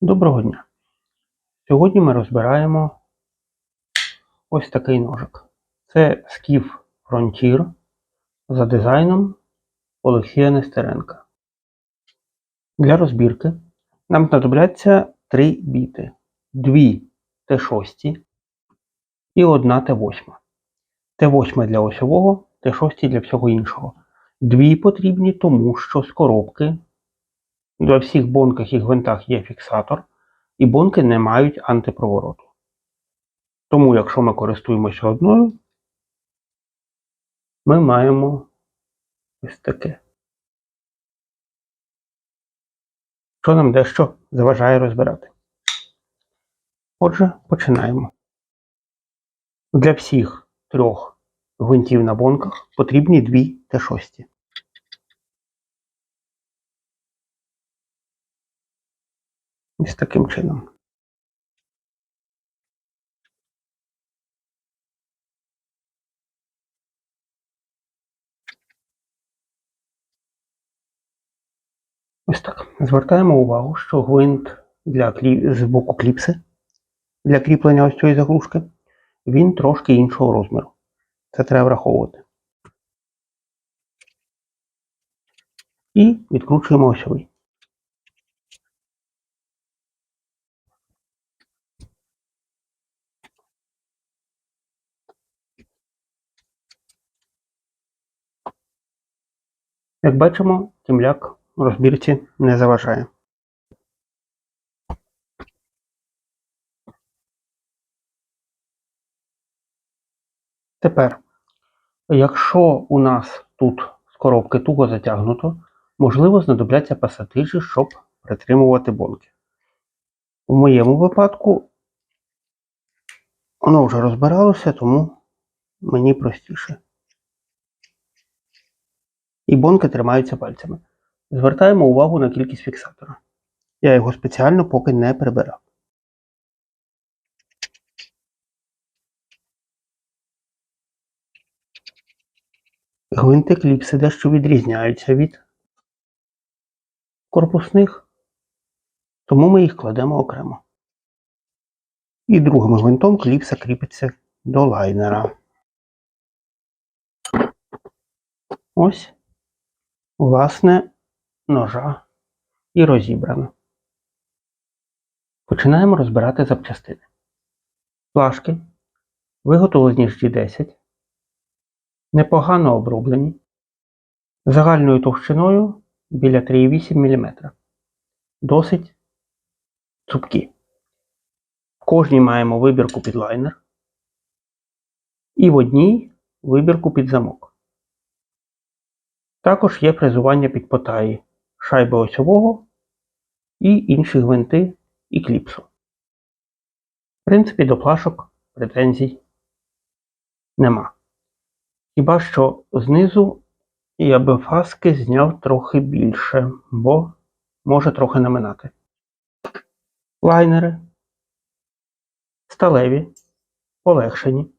Доброго дня! Сьогодні ми розбираємо ось такий ножик. Це Скіф Frontier за дизайном Олексія Нестеренка. Для розбірки нам знадобляться три біти: дві Т6 і одна Т8. Т8 для осьового, Т6 для всього іншого. Дві потрібні, тому що з коробки для всіх бонках і гвинтах є фіксатор, і бонки не мають антипровороту. Тому, якщо ми користуємося одною, ми маємо ось таке. Що нам дещо заважає розбирати. Отже, починаємо. Для всіх трьох гвинтів на бонках потрібні дві Т6. Ось таким чином. Ось так. Звертаємо увагу, що гвинт для клі... з боку кліпси для кріплення ось цієї заглушки, він трошки іншого розміру. Це треба враховувати. І відкручуємо осьовий. Як бачимо, темляк розбірці не заважає. Тепер, якщо у нас тут з коробки туго затягнуто, можливо знадобляться пасатижі, щоб притримувати бонки. У моєму випадку воно вже розбиралося, тому мені простіше. І бонки тримаються пальцями. Звертаємо увагу на кількість фіксатора. Я його спеціально поки не прибирав. Гвинти кліпси дещо відрізняються від корпусних, тому ми їх кладемо окремо. І другим гвинтом кліпса кріпиться до лайнера. Ось, власне, ножа і розібрано. Починаємо розбирати запчастини. Плашки виготовлені з G10, непогано оброблені, загальною товщиною біля 3,8 мм. Досить цупкі. В кожній маємо вибірку під лайнер і в одній вибірку під замок. Також є фрезування під потаї шайби осьового і інші гвинти і кліпсу. В принципі, до плашок претензій нема. Хіба що знизу я би фаски зняв трохи більше, бо може трохи наминати. Лайнери сталеві, полегшені,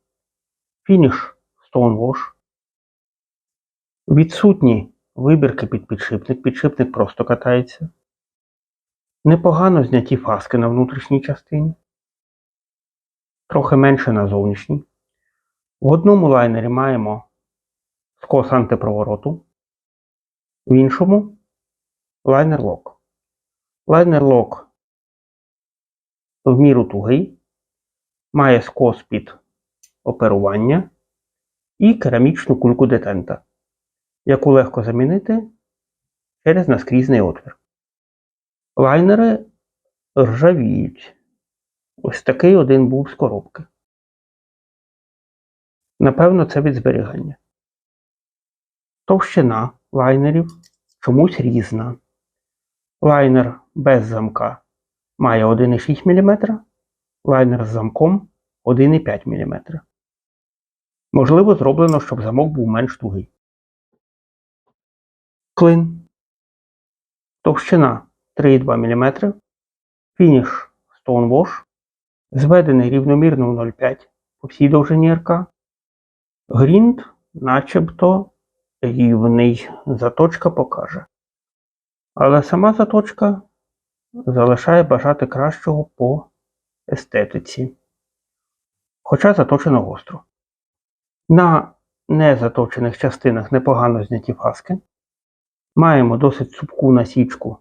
фініш Stonewash, відсутні вибірки під підшипник, підшипник просто катається. Непогано зняті фаски на внутрішній частині, трохи менше на зовнішній. В одному лайнері маємо скос антипровороту, в іншому лайнер лок. Лайнер лок в міру тугий, має скос під оперування і керамічну кульку детента, яку легко замінити через наскрізний отвір. Лайнери ржавіють. Ось такий один був з коробки. Напевно, це від зберігання. Товщина лайнерів чомусь різна. Лайнер без замка має 1,6 мм, лайнер з замком 1,5 мм. Можливо, зроблено, щоб замок був менш тугий. Клин. Товщина 3,2 мм. Фініш Stonewash. Зведений рівномірно в 0,5 по всій довжині РК. Грінт начебто рівний. Заточка покаже. Але сама заточка залишає бажати кращого по естетиці, хоча заточено гостро. На незаточених частинах непогано зняті фаски. Маємо досить цупку насічку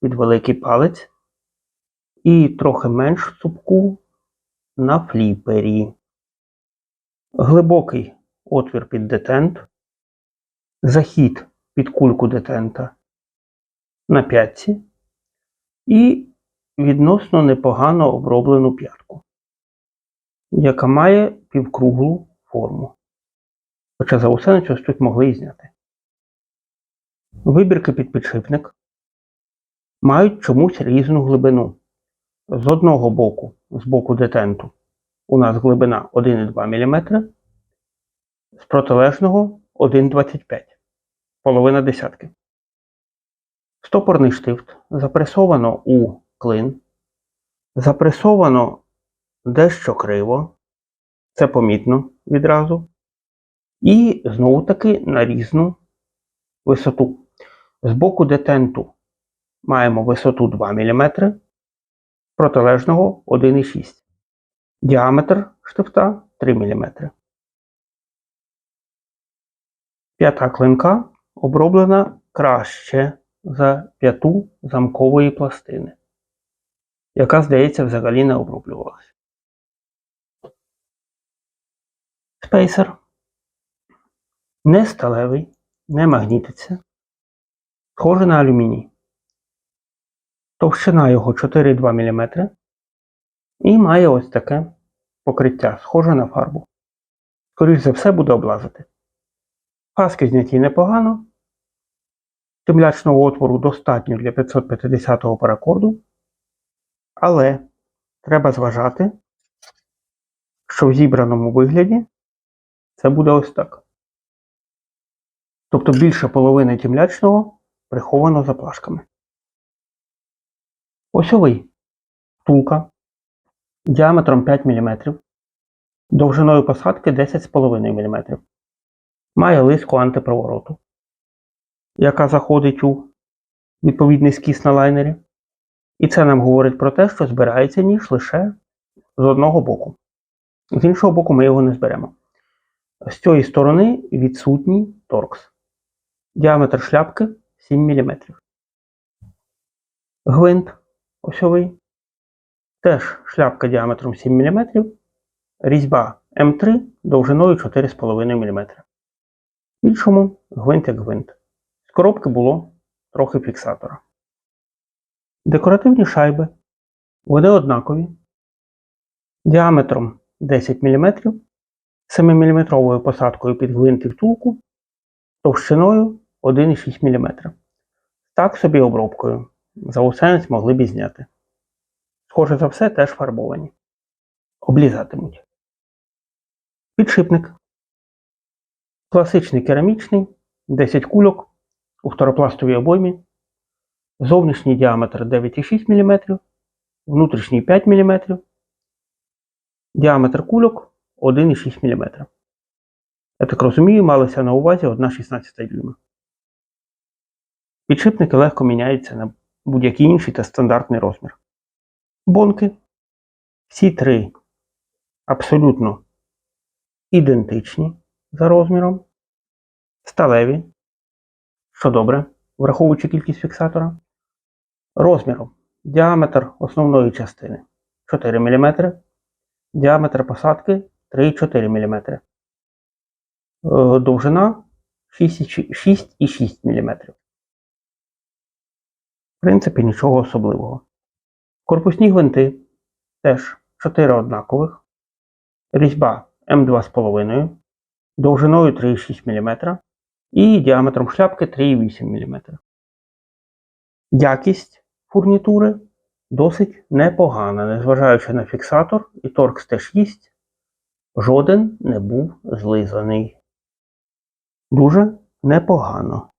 під великий палець і трохи менш цупку на фліпері. Глибокий отвір під детент, захід під кульку детента на п'ятці і відносно непогано оброблену п'ятку, яка має півкруглу форму. Хоча заусенець ось тут могли і зняти. Вибірки під підшипник мають чомусь різну глибину. З одного боку, з боку детенту, у нас глибина 1,2 мм, з протилежного 1,25 половина десятки. Стопорний штифт запресовано у клин, запресовано дещо криво, це помітно відразу. І знову таки на різну висоту. З боку детенту маємо висоту 2 мм, протилежного 1,6 Діаметр штифта 3 мм. П'ята клинка оброблена краще за п'яту замкової пластини, яка, здається, взагалі не оброблювалася. Спейсер не сталевий, не магнітиться, схожий на алюміній. Товщина його 4,2 мм і має ось таке покриття, схоже на фарбу. Скоріше за все буде облазити. Паски зняті непогано. Темлячного отвору достатньо для 550-го паракорду. Але треба зважати, що в зібраному вигляді це буде ось так. Тобто більше половини темлячного приховано за плашками. Осьовий втулка діаметром 5 мм, довжиною посадки 10,5 мм. Має лиску антипровороту, яка заходить у відповідний скіс на лайнері. І це нам говорить про те, що збирається ніж лише з одного боку. З іншого боку, ми його не зберемо. З цієї сторони відсутній торкс. Діаметр шляпки 7 мм. Гвинт осьовий. Теж шляпка діаметром 7 мм. Різьба М3 довжиною 4,5 мм. В іншому гвинт як гвинт. З коробки було трохи фіксатора. Декоративні шайби. Вони однакові. Діаметром 10 мм. 7-мм посадкою під гвинт і втулку. Товщиною 1,6 мм. Так собі обробкою. Заусенець могли б і зняти. Схоже за все, теж фарбовані. Облізатимуть. Підшипник. Класичний керамічний, 10 кульок у второпластовій обоймі. Зовнішній діаметр 9,6 мм, внутрішній 5 мм. Діаметр кульок 1,6 мм. Я так розумію, малися на увазі 1,16 дюйма. Підшипники легко міняються на будь-який інший та стандартний розмір. Бонки. Всі три абсолютно ідентичні за розміром. Сталеві, що добре, враховуючи кількість фіксатора. Розміром. Діаметр основної частини 4 мм. Діаметр посадки 3,4 мм. Е, Довжина 6,6 мм. В принципі, нічого особливого. Корпусні гвинти теж 4 однакових. Різьба М2,5 довжиною 3,6 мм і діаметром шляпки 3,8 мм. Якість фурнітури досить непогана, незважаючи на фіксатор і торкс Т6, жоден не був злизаний. Дуже непогано.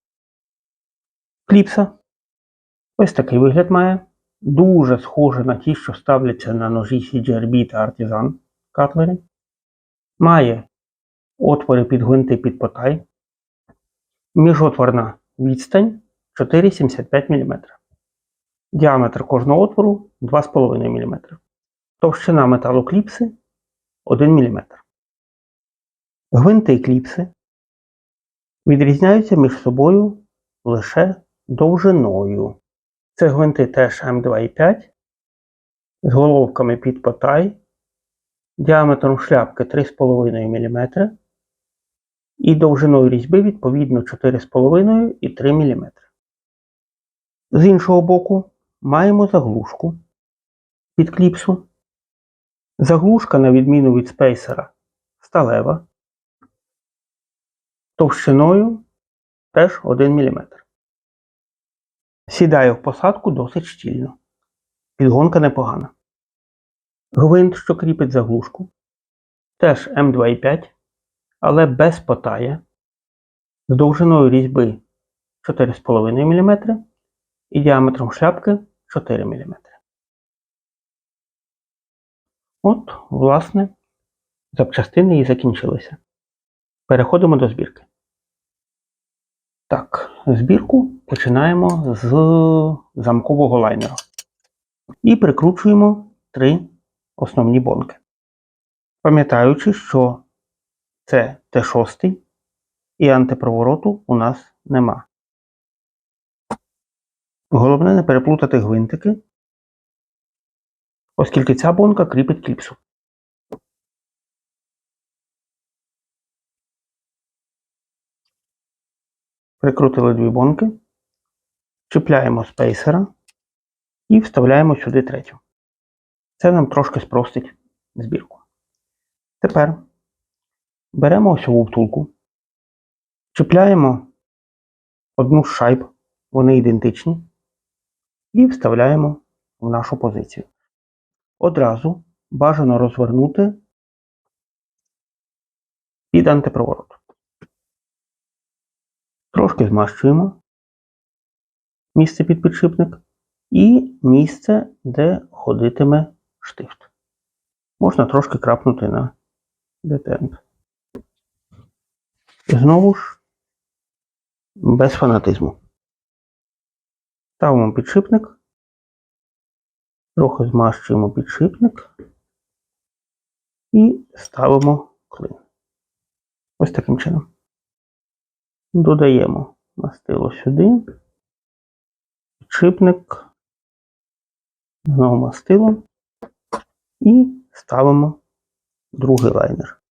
Кліпса. Ось такий вигляд має. Дуже схоже на ті, що ставляться на ножі CGRB та Artisan катлері. Має отвори під гвинти під потай. Міжотворна відстань 4,75 мм. Діаметр кожного отвору 2,5 мм. Товщина металу кліпси 1 мм. Гвинти кліпси відрізняються між собою лише довжиною. Це гвинти теж М2,5 з головками під потай, діаметром шляпки 3,5 мм і довжиною різьби відповідно 4,5 і 3 мм. З іншого боку маємо заглушку під кліпсу. Заглушка, на відміну від спейсера, сталева, товщиною теж 1 мм. Сідає в посадку досить щільно. Підгонка непогана. Гвинт, що кріпить заглушку, теж М2,5, але без потая, з довжиною різьби 4,5 мм і діаметром шляпки 4 мм. От, власне, запчастини і закінчилися. Переходимо до збірки. Так, збірку починаємо з замкового лайнера. І прикручуємо три основні бонки. Пам'ятаючи, що це Т6 і антипровороту у нас нема. Головне не переплутати гвинтики, оскільки ця бонка кріпить кліпсу. Прикрутили дві бонки, чіпляємо спейсера і вставляємо сюди третю. Це нам трошки спростить збірку. Тепер беремо осьову втулку, чіпляємо одну з шайб, вони ідентичні, і вставляємо в нашу позицію. Одразу бажано розвернути під антипроворот. Трошки змащуємо місце під підшипник і місце, де ходитиме штифт. Можна трошки крапнути на детент. Знову ж без фанатизму. Ставимо підшипник, трохи змащуємо підшипник і ставимо клин. Ось таким чином. Додаємо мастило сюди, підшипник, знову мастило і ставимо другий лайнер,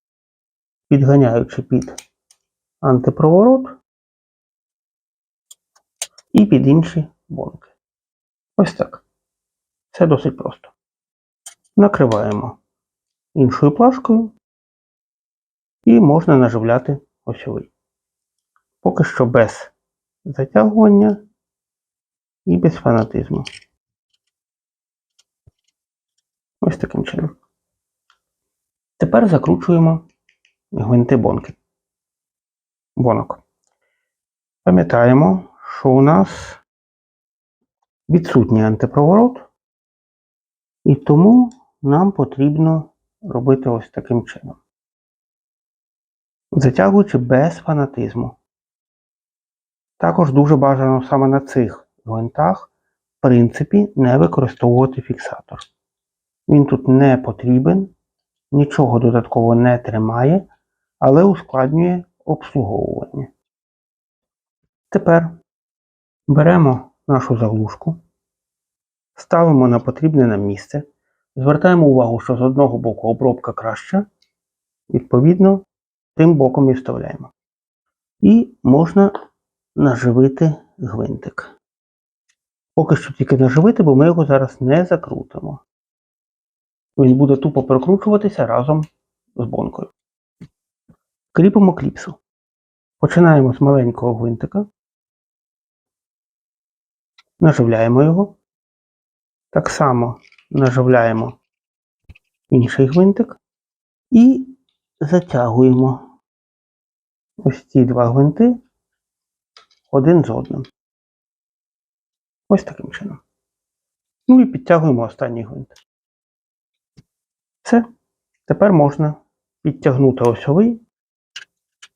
підганяючи під антипроворот і під інші бонки. Ось так. Це досить просто. Накриваємо іншою плашкою і можна наживляти осьовий. Поки що без затягування і без фанатизму. Ось таким чином. Тепер закручуємо гвинти бонки. Бонок. Пам'ятаємо, що у нас відсутній антипроворот, і тому нам потрібно робити ось таким чином. Затягуючи без фанатизму. Також дуже бажано саме на цих гвинтах, в принципі, не використовувати фіксатор. Він тут не потрібен, нічого додатково не тримає, але ускладнює обслуговування. Тепер беремо нашу заглушку, ставимо на потрібне нам місце, звертаємо увагу, що з одного боку обробка краща, відповідно, тим боком і вставляємо. І можна наживити гвинтик. Поки що тільки наживити, бо ми його зараз не закрутимо. Він буде тупо прокручуватися разом з бонкою. Кріпимо кліпсу. Починаємо з маленького гвинтика. Наживляємо його. Так само наживляємо інший гвинтик і затягуємо ось ці два гвинти один з одним. Ось таким чином. Ну і підтягуємо останній гвинт. Все. Тепер можна підтягнути осьовий,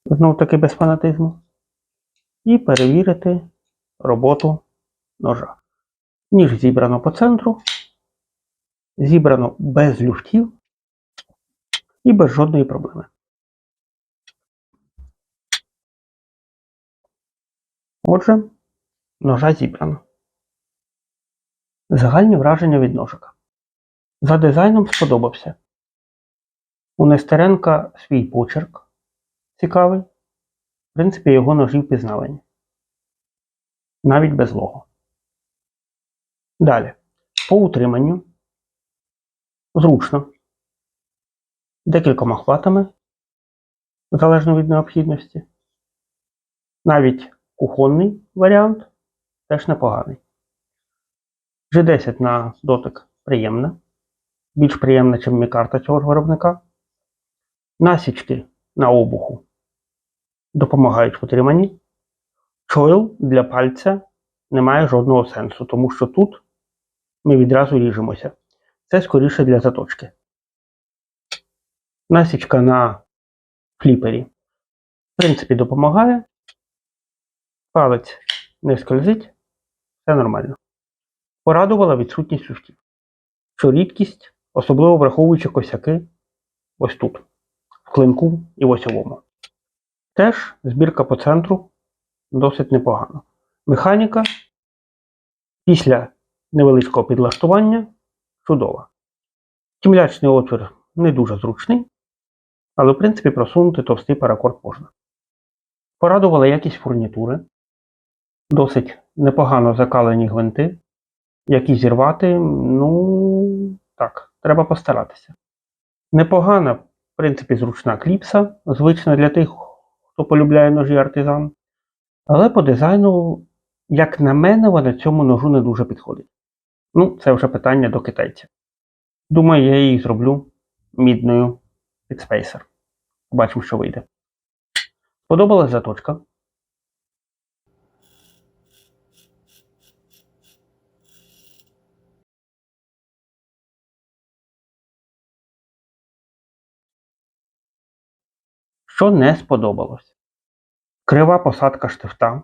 знову таки без фанатизму, і перевірити роботу ножа. Ніж зібрано по центру, зібрано без люфтів і без жодної проблеми. Отже, ножа зібрано. Загальні враження від ножика. За дизайном сподобався. У Нестеренка свій почерк цікавий. В принципі, його ножі впізнавані. Навіть без лого. Далі. По утриманню. Зручно. Декількома хватами. Залежно від необхідності. Навіть кухонний варіант теж непоганий. G10 на дотик приємна. Більш приємна, ніж мікарта цього ж виробника. Насічки на обуху допомагають в утриманні. Чойл для пальця не має жодного сенсу, тому що тут ми відразу ріжемося. Це скоріше для заточки. Насічка на фліпері, в принципі, допомагає. Палець не скользить, все нормально. Порадувала відсутність люфтів. Що рідкість, особливо враховуючи косяки ось тут, в клинку і в осьовому. Теж збірка по центру досить непогана. Механіка після невеличкого підлаштування чудова. Тімлячний отвір не дуже зручний, але в принципі просунути товстий паракорд можна. Порадувала якість фурнітури, досить непогано закалені гвинти, які зірвати, ну так, треба постаратися. Непогана, в принципі, зручна кліпса, звична для тих, хто полюбляє ножі артизан. Але по дизайну, як на мене, вона цьому ножу не дуже підходить. Ну, це вже питання до китайця. Думаю, я її зроблю мідною під спейсер. Побачимо, що вийде. Сподобалась заточка. Що не сподобалось? Крива посадка штифта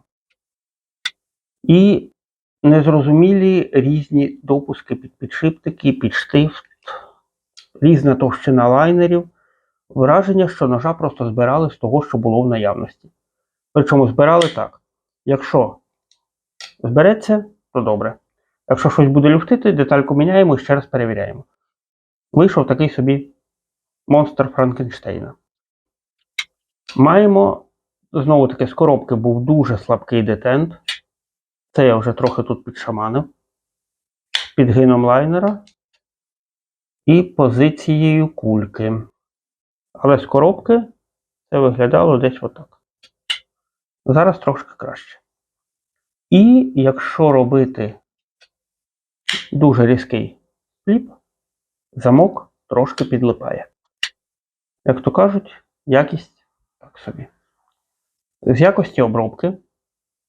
і незрозумілі різні допуски під підшипники, під штифт, різна товщина лайнерів. Враження, що ножа просто збирали з того, що було в наявності. Причому збирали так. Якщо збереться, то добре. Якщо щось буде люфтити, детальку міняємо і ще раз перевіряємо. Вийшов такий собі монстр Франкенштейна. Маємо, знову таки, з коробки був дуже слабкий детент. Це я вже трохи тут підшаманив. Підгином лайнера і позицією кульки. Але з коробки це виглядало десь отак. Зараз трошки краще. І якщо робити дуже різкий фліп, замок трошки підлипає. Як то кажуть, якість собі. З якості обробки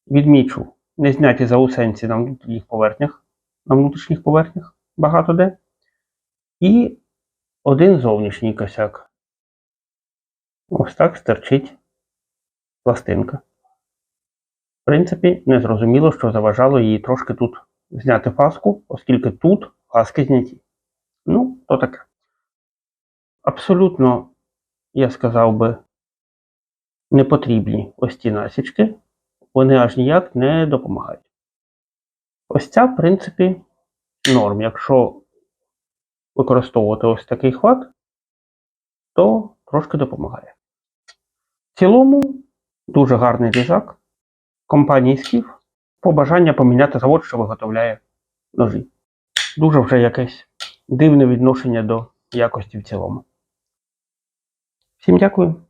відмічу не зняті заусенці на внутрішніх поверхнях, на внутрішніх поверхнях багато де. І один зовнішній косяк. Ось так стерчить пластинка. В принципі, не зрозуміло, що заважало її трошки тут зняти фаску, оскільки тут фаски зняті. Ну, то таке. Абсолютно, я сказав би, не потрібні ось ці насічки, вони аж ніяк не допомагають. Ось ця, в принципі, норм. Якщо використовувати ось такий хват, то трошки допомагає. В цілому, дуже гарний різак компанії Скіф. Побажання поміняти завод, що виготовляє ножі. Дуже вже якесь дивне відношення до якості в цілому. Всім дякую.